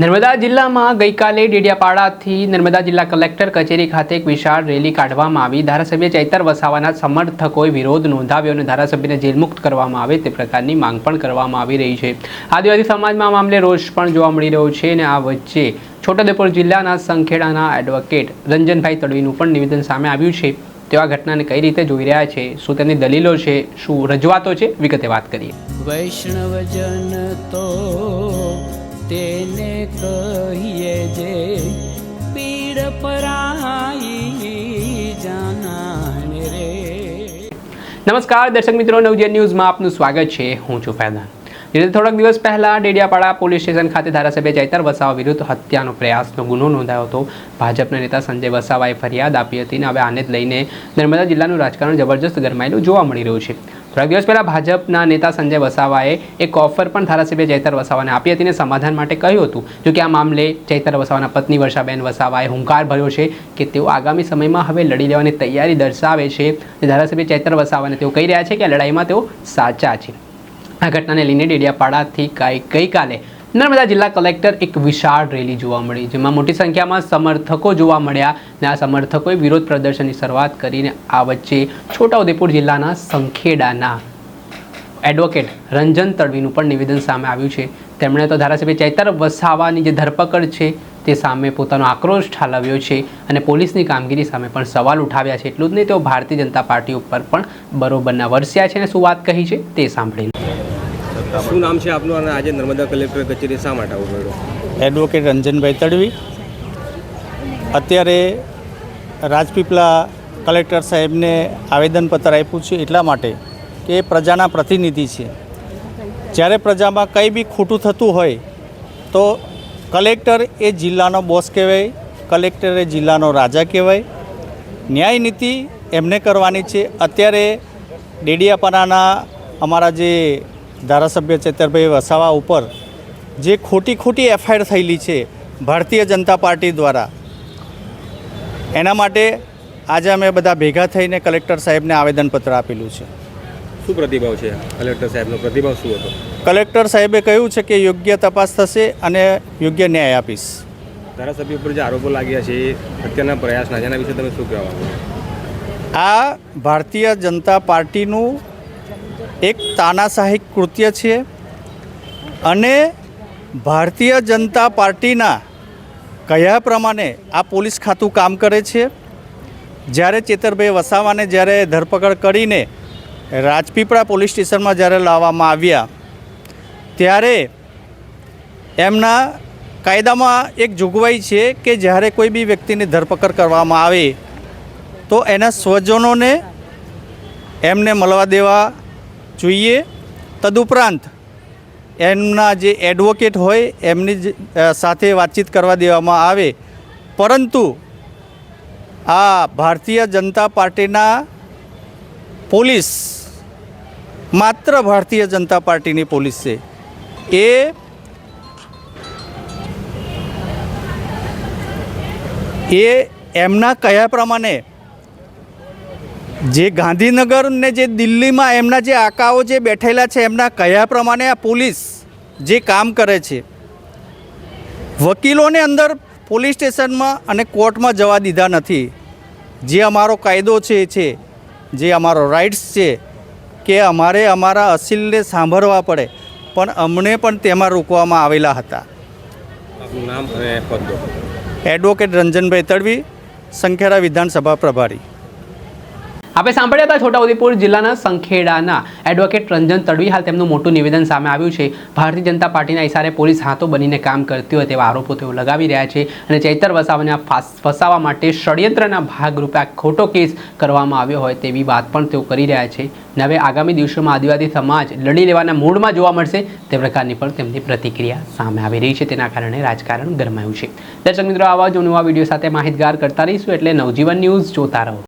નર્મદા જિલ્લામાં ગઈકાલે ડેડિયાપાડાથી નર્મદા જિલ્લા કલેક્ટર કચેરી ખાતે એક વિશાળ રેલી કાઢવામાં આવી. ધારાસભ્ય ચૈતર વસાવાના સમર્થકોએ વિરોધ નોંધાવ્યો અને ધારાસભ્યને જેલમુક્ત કરવામાં આવે તે પ્રકારની માંગ પણ કરવામાં આવી રહી છે. આદિવાસી સમાજમાં આ મામલે રોષ પણ જોવા મળી રહ્યો છે અને આ વચ્ચે છોટાઉદેપુર જિલ્લાના સંખેડાના એડવોકેટ રંજનભાઈ તડવીનું પણ નિવેદન સામે આવ્યું છે. તેવા ઘટનાને કઈ રીતે જોઈ રહ્યા છે? શું તેની દલીલો છે? શું રજૂઆતો છે? વિગતે વાત કરીએ. વૈષ્ણવજન તો તેને કહીએ જે પીડ પરાઈ જાનાને રે. નમસ્કાર, દર્શક મિત્રો, નવજીવન ન્યૂઝમાં આપનું સ્વાગત છે. હું છું ફૈદાન જેથી થોડાક દિવસ પહેલા ડેડિયાપાડા પોલીસ સ્ટેશન ખાતે ધારાસભ્ય ચૈતર વસાવા વિરુદ્ધ હત્યાનો પ્રયાસનો ગુનો નોંધાયો હતો. ભાજપના નેતા સંજય વસાવાએ ફરિયાદ આપી હતી અને હવે આને જ લઈને નર્મદા જિલ્લાનું રાજકારણ જબરજસ્ત ગરમાયેલું જોવા મળી રહ્યું છે. થોડાક દિવસ પહેલાં ભાજપના નેતા સંજય વસાવાએ એક ઓફર પણ ધારાસભ્ય ચૈતર વસાવાને આપી હતી અને સમાધાન માટે કહ્યું હતું. જો કે આ મામલે ચૈતર વસાવાના પત્ની વર્ષાબેન વસાવાએ હુંકાર ભર્યો છે કે તેઓ આગામી સમયમાં હવે લડી લેવાની તૈયારી દર્શાવે છે. ધારાસભ્ય ચૈતર વસાવાને તેઓ કહી રહ્યા છે કે લડાઈમાં તેઓ સાચા છે. આ ઘટનાને લઈને ડેડિયાપાડાથી કાંઈ ગઈકાલે નર્મદા જિલ્લા કલેક્ટર એક વિશાળ રેલી જોવા મળી, જેમાં મોટી સંખ્યામાં સમર્થકો જોવા મળ્યા અને આ સમર્થકોએ વિરોધ પ્રદર્શનની શરૂઆત કરીને આ વચ્ચે છોટાઉદેપુર જિલ્લાના સંખેડાના એડવોકેટ રંજન તડવીનું પણ નિવેદન સામે આવ્યું છે. તેમણે તો ધારાસભ્ય ચૈતર વસાવાની જે ધરપકડ છે તે સામે પોતાનો આક્રોશ ઠાલવ્યો છે અને પોલીસની કામગીરી સામે પણ સવાલ ઉઠાવ્યા છે. એટલું જ નહીં, તેઓ ભારતીય જનતા પાર્ટી ઉપર પણ બરોબરના વરસ્યા છે અને શું વાત કહી છે તે સાંભળી શું નામ છે આપનું અને આજે નર્મદા કલેક્ટર કચેરી શા માટે આવવું પડ્યું એડવોકેટ રંજનભાઈ તડવી. અત્યારે રાજપીપળા કલેક્ટર સાહેબને આવેદનપત્ર આપ્યું છે એટલા માટે કે એ પ્રજાના પ્રતિનિધિ છે. જ્યારે પ્રજામાં કંઈ બી ખોટું થતું હોય તો કલેક્ટર એ જિલ્લાનો બોસ કહેવાય કલેક્ટર એ જિલ્લાનો રાજા કહેવાય. ન્યાય નીતિ એમને કરવાની છે. અત્યારે ડેડિયાપાડાના અમારા જે ધારાસભ્ય ચેતરભાઈ વસાવા ઉપર જે ખોટી ખોટી એફઆઈઆર થયેલી છે ભારતીય જનતા પાર્ટી દ્વારા. એના માટે આજે અમે બધા ભેગા થઈને કલેક્ટર સાહેબને આવેદનપત્ર આપેલું છે. શું પ્રતિભાવ છે? કલેક્ટર સાહેબનો પ્રતિભાવ શું હતો? કલેક્ટર સાહેબે કહ્યું છે કે યોગ્ય તપાસ થશે અને યોગ્ય ન્યાય આપીશ. ધારાસભ્ય ઉપર જે આરોપો લાગ્યા છે હત્યાના પ્રયાસના જેના વિશે તમે શું કહેવા આ ભારતીય જનતા પાર્ટીનું એક તાનાશાહી કૃત્ય છે અને ભારતીય જનતા પાર્ટીના કયા પ્રમાણે આ પોલીસ ખાતું કામ કરે છે. જ્યારે ચેતરભાઈ વસાવાને જ્યારે ધરપકડ કરીને રાજપીપળા પોલીસ સ્ટેશનમાં જ્યારે લાવવામાં આવ્યા, ત્યારે એમના કાયદામાં એક જોગવાઈ છે કે જ્યારે કોઈ બી વ્યક્તિની ધરપકડ કરવામાં આવે, તો એના સ્વજનોને એમને મળવા દેવા જોઈએ. તદુપરાંત એમના જે એડવોકેટ હોય એમની જ, સાથે વાતચીત કરવા દેવામાં આવે. પરંતુ આ ભારતીય જનતા પાર્ટીના પોલીસ માત્ર ભારતીય જનતા પાર્ટીની પોલીસ છે. એ એ એમના કયા પ્રમાણે જે ગાંધીનગર ને જે દિલ્હીમાં એમના જે આકાઓ જે બેઠેલા છે એમના કયા પ્રમાણે આ પોલીસ જે કામ કરે છે વકીલોને અંદર પોલીસ સ્ટેશનમાં અને કોર્ટમાં જવા દીધા નથી. જે અમારો કાયદો છે એ છે જે અમારો રાઇટ્સ છે કે અમારે અમારા અસીલને સાંભળવા પડે પણ અમને પણ તેમાં રોકવામાં આવેલા હતા. નામ એડવોકેટ રંજનભાઈ તડવી સંખેરા વિધાનસભા પ્રભારી. આપણે સાંભળ્યા હતા છોટાઉદેપુર જિલ્લાના સંખેડાના એડવોકેટ રંજન તડવી. હાલ તેમનું મોટું નિવેદન સામે આવ્યું છે. ભારતીય જનતા પાર્ટીના ઇશારે પોલીસ હાથો બનીને કામ કરતી હોય તેવા આરોપો તેઓ લગાવી રહ્યા છે અને ચૈતર વસાવાને ફસાવા માટે ષડયંત્રના ભાગરૂપે આ ખોટો કેસ કરવામાં આવ્યો હોય તેવી વાત પણ તેઓ કરી રહ્યા છે. અને હવે આગામી દિવસોમાં આદિવાસી સમાજ લડી લેવાના મૂડમાં જોવા મળશે તે પ્રકારની પણ તેમની પ્રતિક્રિયા સામે આવી રહી છે. તેના કારણે રાજકારણ ગરમાયું છે. દર્શક મિત્રો, આવા જ નવા વીડિયો સાથે માહિતગાર કરતા રહીશું. એટલે નવજીવન ન્યૂઝ જોતા રહો.